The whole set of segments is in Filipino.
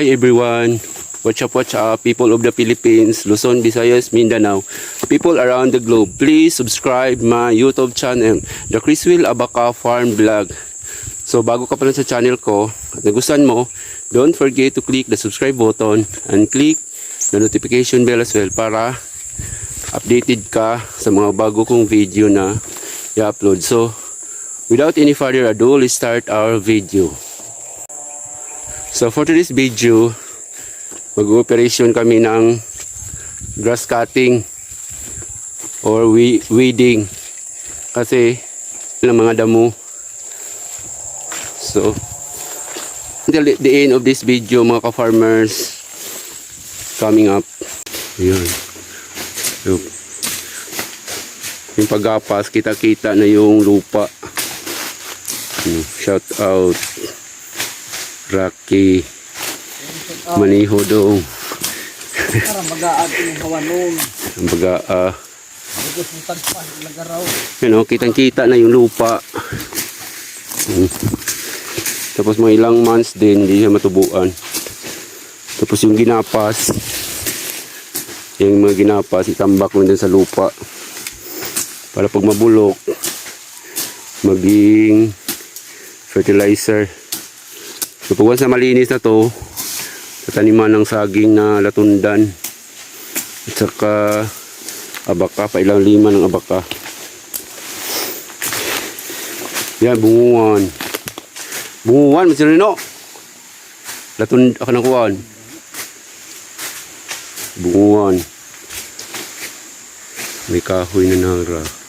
Hi everyone. Watch up, watch up, people of the Philippines, Luzon, Visayas, Mindanao, people around the globe. Please subscribe my YouTube channel, The Chriswell Abaca Farm Vlog. So bago ka pa lang sa channel ko at nagustuhan mo, don't forget to click the subscribe button and click the notification bell as well para updated ka sa mga bago kong video na i-upload. So without any further ado, let's start our video. So for today's video, mag-operation kami ng grass cutting or we weeding kasi ng mga damo. So until the- end of this video mga ka-farmers coming up. Ayun. So, yung paggapas, kita-kita na yung lupa. Shout out Rocky Maniho dong. Para mag-aad yung hawanon. Kumbaga, ah, yun o, kitang-kita na yung lupa. Mm. Tapos mga ilang months din, hindi siya matubuan. Tapos yung ginapas, yung mga ginapas, itambak mo din sa lupa. Para pag mabulok, maging fertilizer. So pag malinis na to, tataniman ng saging na latundan. At saka abaka, pailang lima ng abaka. Yan, bunguan. Bunguan, Mr. Rino. Latun, ako na kuwan. Bunguan. May kahoy na nara.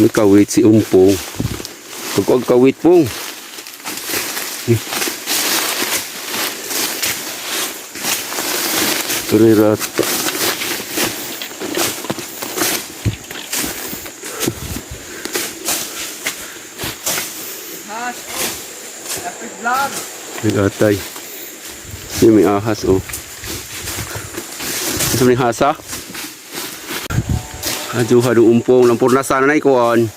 May kawit si Umpong. Pagkag kawit pong. Vlog. Nagatay. Yung may ahas, oh. Gusto mo yung hasa? Adyo, hado umpong. Lampur na sana na ikuan.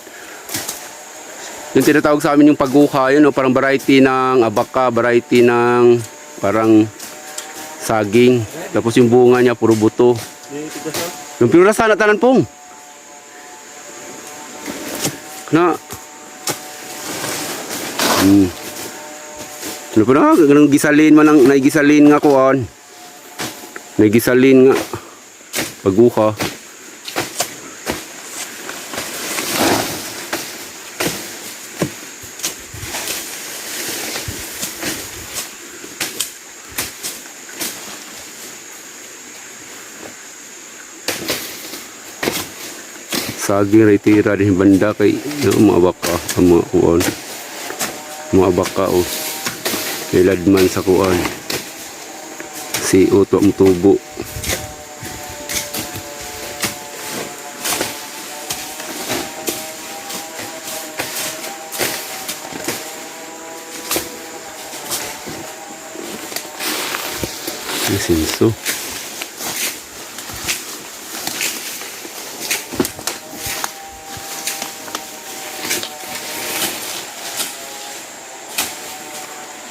Yung tinatawag sa amin yung paguha, yun, oh, parang variety ng abaka, variety ng parang saging. Tapos yung bunga niya, puro buto. Yung pira sana tanan pong. Na. Hmm. Ano pa na? Ganun gisalin man ang naigisalin nga kuan. Naigisalin nga. Paguha. Saging retira din banda kay yung mga baka, ang mga kuan. Mga baka oh. Iladman sa kuan. Si Uto ang tubo.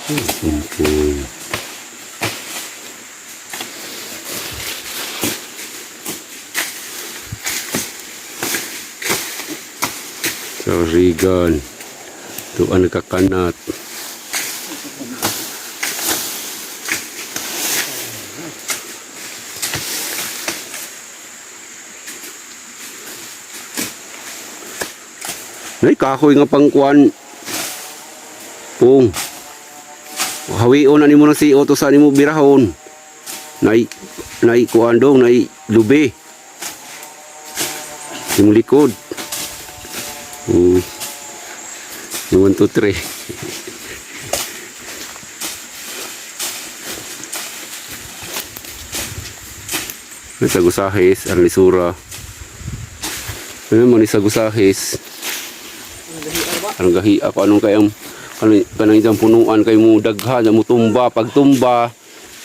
Kumpul. So, Regan. Ito ang nagkakanat. Ay, kahoy nga pangkuan. Pung. Hawion na nimo na si Otto sa nimo birahon. Nay nay kuan dong nay lubi. Yung likod. Uy. Yung 1, 2, 3. Sa gusahis, ang lisura. Ano mo ni sa gusahis? Anong gahi ako anong kayang kanang idang punuan kay mo daghan mo tumba pag tumba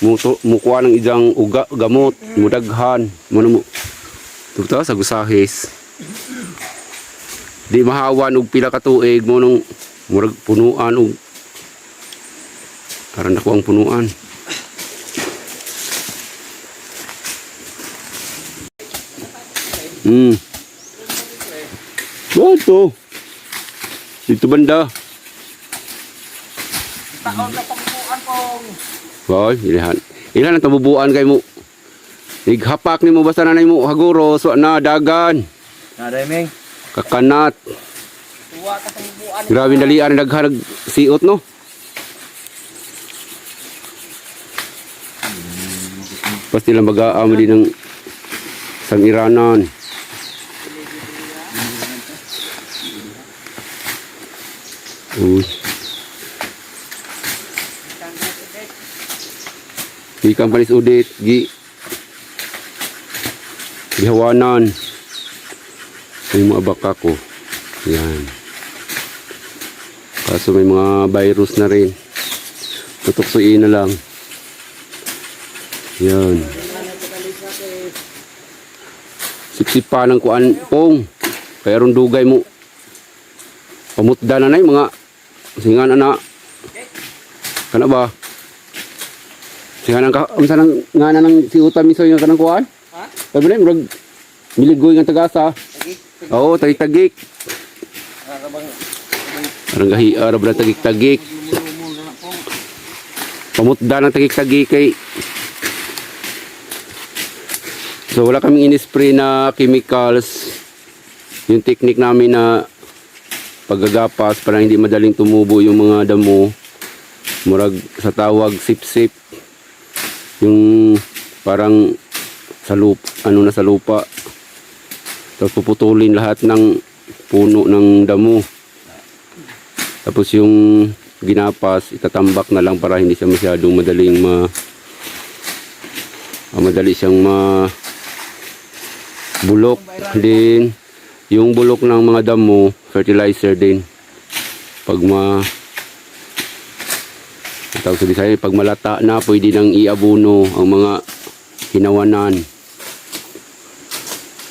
mo to- mo kuha ng idang uga, gamot mo daghan mo mo Tugta sa gusahis Di mahawan og pila ka tuig mo nung murag punuan og Aran ako ang punuan. Hmm. Bato. Dito banda. Taon na pagbuan pong. Boy, ilahan. Ilan ang tabubuan kay mo? Ighapak ni mo basta nanay mo haguro so na dagan. Nadaming. Kakanat. Tuwa ka pagbuan. Grabe dalian ang dagharag siot no. Pasti lang baga din ng sangiranan. Uy. Ikan panis udit, gi. Gihawanan. May mga baka ko. Yan. Kaso may mga virus na rin. Tutuksuin na lang. Yan. Siksip pa ng kuan pong. Kaya dugay mo. Pamutda na na yung mga singa na na. Kana ba? Singa nang amsa nang nga na nang si Uta miso yung kanang kuan? Ha? Sabi na, murag miligoy ng tagasa. Oo, tagig-tagik. Karabang. Parang gahi, arab na tagik-tagik. Lumulumul na pong. Pamutda ng tagik-tagik kay So wala kaming in-spray na chemicals. Yung technique namin na paggagapas para hindi madaling tumubo yung mga damo. Murag sa tawag sip-sip. Yung parang sa lupa, ano na sa lupa. Tapos puputulin lahat ng puno ng damo. Tapos yung ginapas, itatambak na lang para hindi siya masyadong madaling ma ah, madali siyang ma bulok din yung bulok ng mga damo fertilizer din pag ma tawag sa Bisaya pag malata na pwede nang iabuno ang mga hinawanan.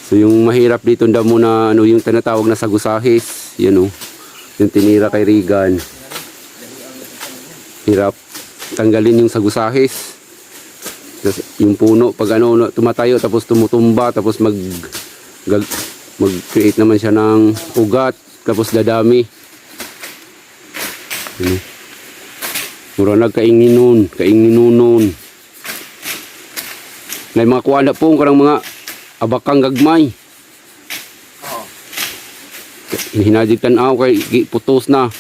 So yung mahirap dito damo na ano yung tinatawag na sagusahis yan o yung tinira kay Regan. Hirap. Tanggalin yung sagusahis. Yung puno pag ano no, tumatayo tapos tumutumba tapos mag mag-create naman siya ng ugat tapos dadami. Ano mura nagkaingin nun kaingin nun na mga kuwala po karang mga abakang gagmay Oo. hinadig tanaw kay putos na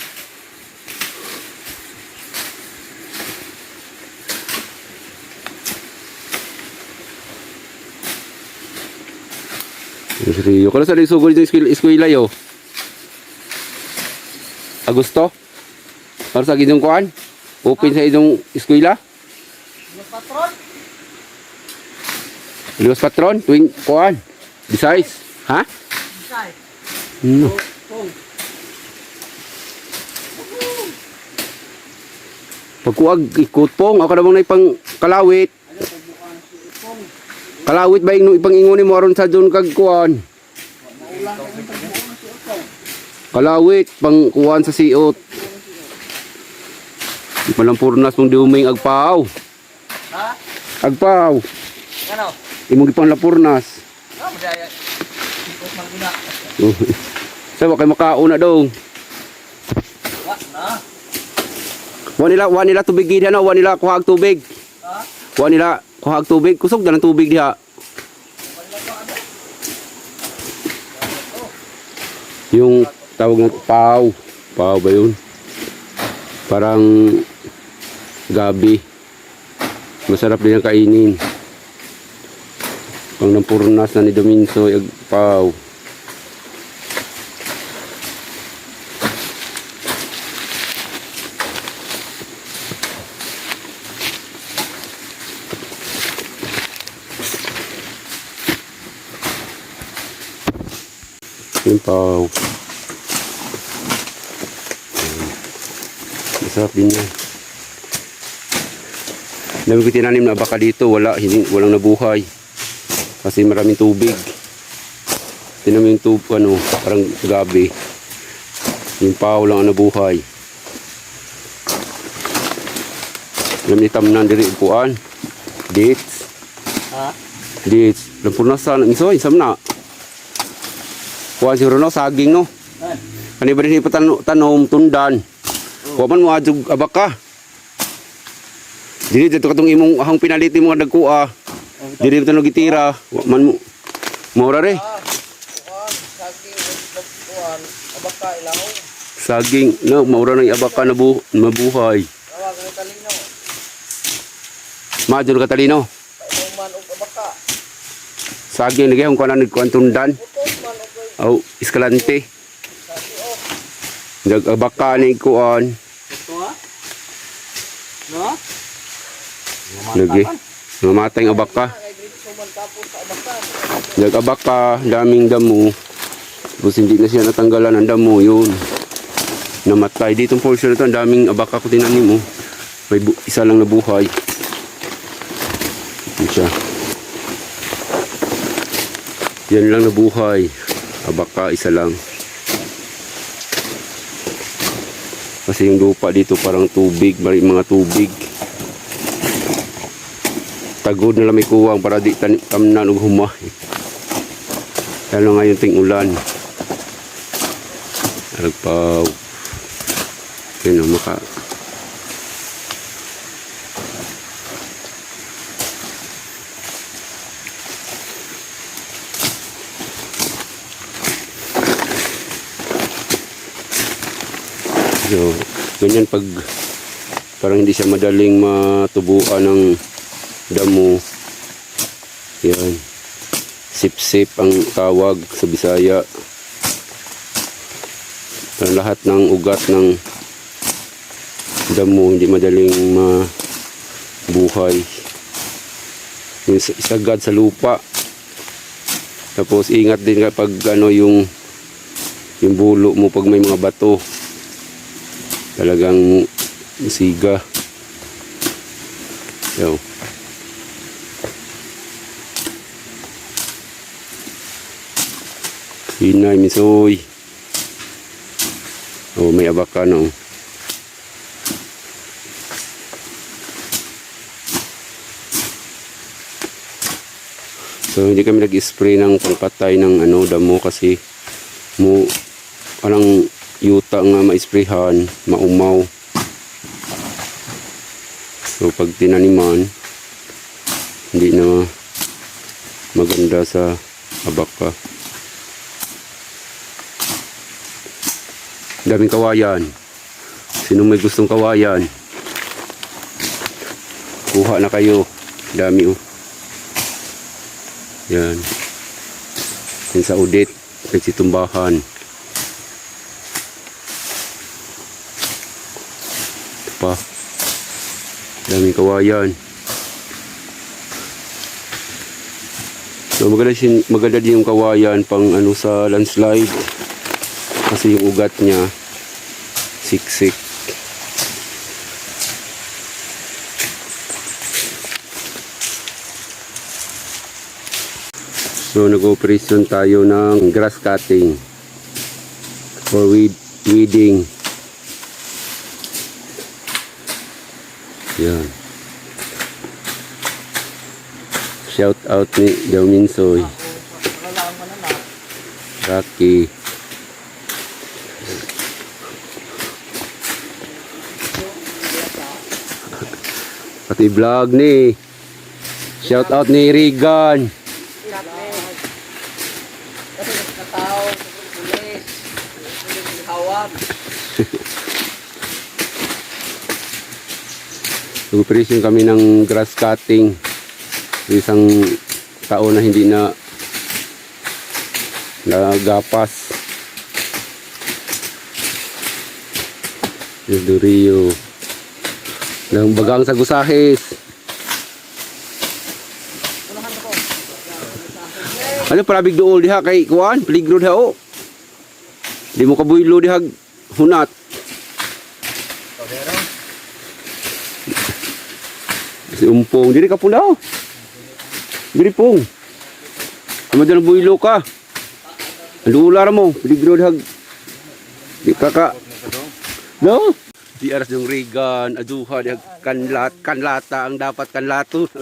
Rio. Kala sa rin sugod yung eskwela, yo? Agusto? Para sa gidong kuan? Open sa idong eskwela? Yung patron. Liwas patron? Tuwing kuan? Besides? Ha? Isay. No. Pagkuag ikot pong ako namang na ipang kalawit. Kalawit ba yung ipang ingoni mo aron sa doon kag kuan? Kalawit pang kuan sa siot. Di pa lang purnas mong diuming agpaw. Ha? Agpaw. Ano? Imong ipang lapurnas. Ah, madaya. Ikot man guna. Sa kay makauna dong. Wa na. Wa nila wa nila tubig gid ano, wa nila kuha tubig. Ha? Wa nila kuha tubig, kusog ng tubig diha. Yung tawag na paw. Paw ba yun? Parang gabi. Masarap din ang kainin. Pang nampurnas na ni Dominso, yung paw. Yung paw. Masarap din yan. Dami ko tinanim na baka dito, wala, hindi, walang nabuhay. Kasi maraming tubig. Tinanim yung tubig, ano, parang gabi. Yung pao lang ang nabuhay. Alam ni tamnan diri upuan. Dates. Ha? Dates. Lampun na sa misoy. Samna. Kuha siguro no, saging no. Kani ba din patanom tanom tundan. Kuha man mo adjog abaka. Dili dito katong imong ahang pinaliti mo nga dagkuha. Dili dito no gitira. Wa man mo. Maura re. Ah, kuan, saging, kuan, no, maura na abaka na bu mabuhay. Madyo ka talino. Saging lagi kung kanan nagkuhan tundan. Aw, iskalante. Nag abaka ni kuan. Ha? No? Lagi. Mamatay ang abaka. Kay dito suman tapos sa abaka. Nag abaka, daming damo. Tapos hindi na siya natanggalan ng damo yun. Namatay. Ditong portion na to, ang daming abaka ko tinanim mo. May isa lang nabuhay. Yun siya. Yan lang nabuhay. Abaka, isa lang. Kasi yung lupa dito parang tubig, mari mga tubig. Tagod na lang may kuwang para di tamnan og humah. Lalo ngayon ting ulan. Aragpaw. Yun ang maka. So, ganyan pag parang hindi siya madaling matubuan ng damo. Yan. Sip-sip ang tawag sa Bisaya. Ang lahat ng ugat ng damo hindi madaling mabuhay. Yung isagad sa lupa. Tapos ingat din kapag ano yung yung bulo mo pag may mga bato. Talagang siga. Yo. Hinay, misoy. Oh, may abaka no. So, hindi kami nag-spray ng pangpatay ng ano, damo kasi mo parang yuta nga ma-sprayhan, maumaw. So, pag tinaniman, hindi na maganda sa abaka. Daming kawayan. Sino may gustong kawayan? Kuha na kayo. Dami oh. Yan. Yan sa udit. Nagsitumbahan. Ito pa. Daming kawayan. So maganda, maganda din yung kawayan pang ano sa landslide. Kasi yung ugat niya siksik. So nag-operation tayo ng grass cutting for weed, weeding. Yan. Shout out ni na. Rocky. Pati vlog ni. Shout out ni Regan. Nag-operation kami ng grass cutting. Isang taon na hindi na nagapas. Yung Rio. Ng bagang sa gusahis. Unahan ako. Ano para big dool diha kay kuan, peligro diha o. Di mo kabuylo diha hunat. Si umpong diri ka pun daw. Diri pong. Amo dala buylo ka. Andula ra mo, peligro diha Di kaka. No? Di aras yung Regan, aduha, di kanlat, kanlata ang dapat kanlato.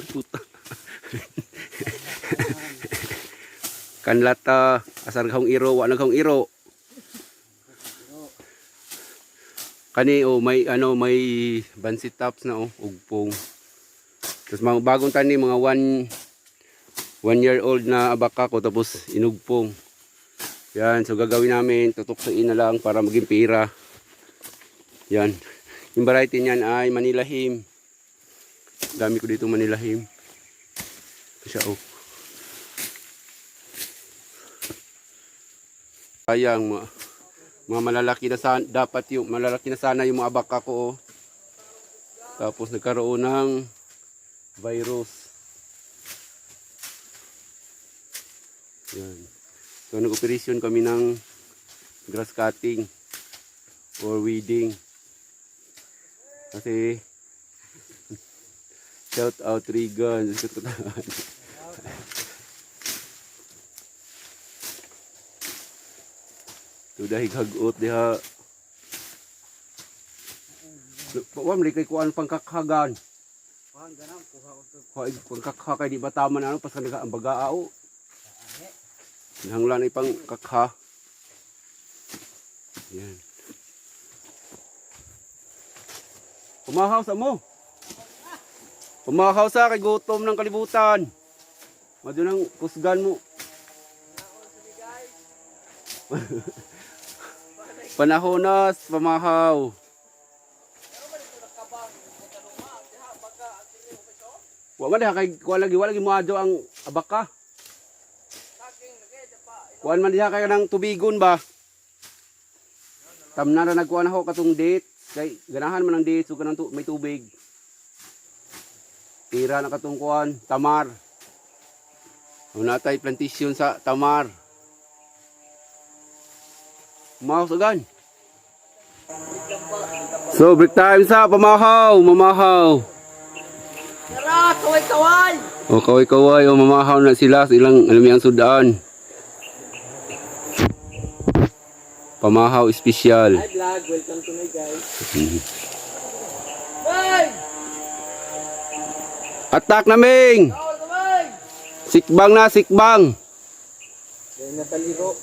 Kanlata, asar kang iro, wala kang iro. Kani oh may ano may bansit tops na oh ugpong. Tapos mga bagong tani mga one one year old na abaka ko tapos inugpong. Yan, so gagawin namin tutuksoin na lang para maging pira. Yan. Yung variety niyan ay Manila Him. Dami ko dito Manila Him. Siya oh. Sayang mga, mga malalaki na sana, dapat yung malalaki na sana yung mga abaka ko oh. Tapos nagkaroon ng virus. Yan. So nag-operasyon kami ng grass cutting or weeding. Kasi shout out Regan. Tu dahil hagot diha. Wa man kay kuan pangkakhagan. Kuhan ganang kuha ko to. Kuha pangkakha kay di ba tama na ano pas kanila ang bagaao. Nahanglan ay pang kakha. Yan. Pumahaw sa mo. Pumahaw sa kay gutom ng kalibutan. Mado nang kusgan mo. Panahonas, pamahaw. Wa man diha kay kuha lagi wala lagi mo adyo ang abaka. Kuan man diha kay nang tubigon ba? Tamna na nagkuha na ako katong date. Kay ganahan man ang date so kanang tu may tubig. Tira na katong kuan, tamar. Una tay plantation sa tamar. Mouse again. So break time sa pamahaw, mamahaw. Tara, kaway-kaway! O kaway-kaway, o mamahaw na sila sa ilang alam ang sudaan. Pamahaw espesyal. Hi vlog, welcome to my guys. Hey! Attack naming! Tawag kamay! Sikbang na, sikbang! Yan na taliro.